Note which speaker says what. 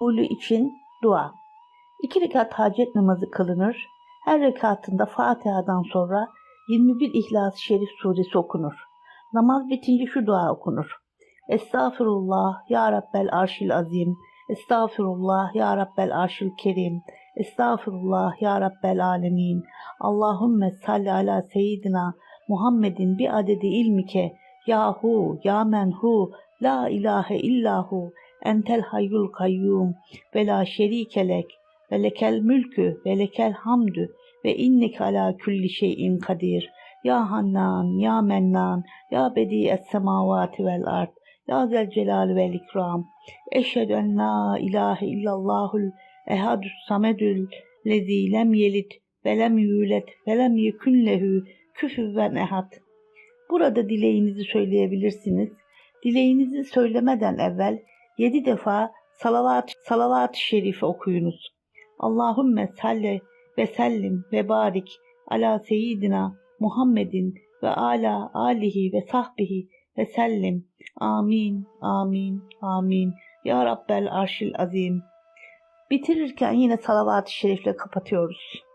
Speaker 1: Ulu için dua. İki rekat hacet namazı kılınır. Her rekatında Fatiha'dan sonra 21 İhlas-ı Şerif suresi okunur. Namaz bitince şu dua okunur. Estağfurullah ya Rabbel arşil azim. Estağfurullah ya Rabbel arşil kerim. Estağfurullah ya Rabbel alemin. Allahümme salli ala seyyidina Muhammedin bir adedi ilmike. Yahu ya menhu la ilahe illahu entel hayyul kayyum ve la şerike lek ve lekel mülkü ve lekel hamdü ve inneke ala külli şeyin kadir. Ya Hannan, Ya Mennan, Ya Bedi'es semavati vel ard, Ya Zel Celal vel İkram. Eşhedü en la ilahe illallahul ehadus samedül lezi lem yelit ve lem yulet ve lem yekun lehu küfüven ehad. Burada dileğinizi söyleyebilirsiniz. Dileğinizi söylemeden evvel yedi defa salavat salavat-ı okuyunuz. Allahümme salli ve sellim ve barik ala seyyidina Muhammedin ve ala alihi ve sahbihi ve sellim. Amin, amin, amin. Ya Rabbel arşil azim. Bitirirken yine salavat-ı şerifle kapatıyoruz.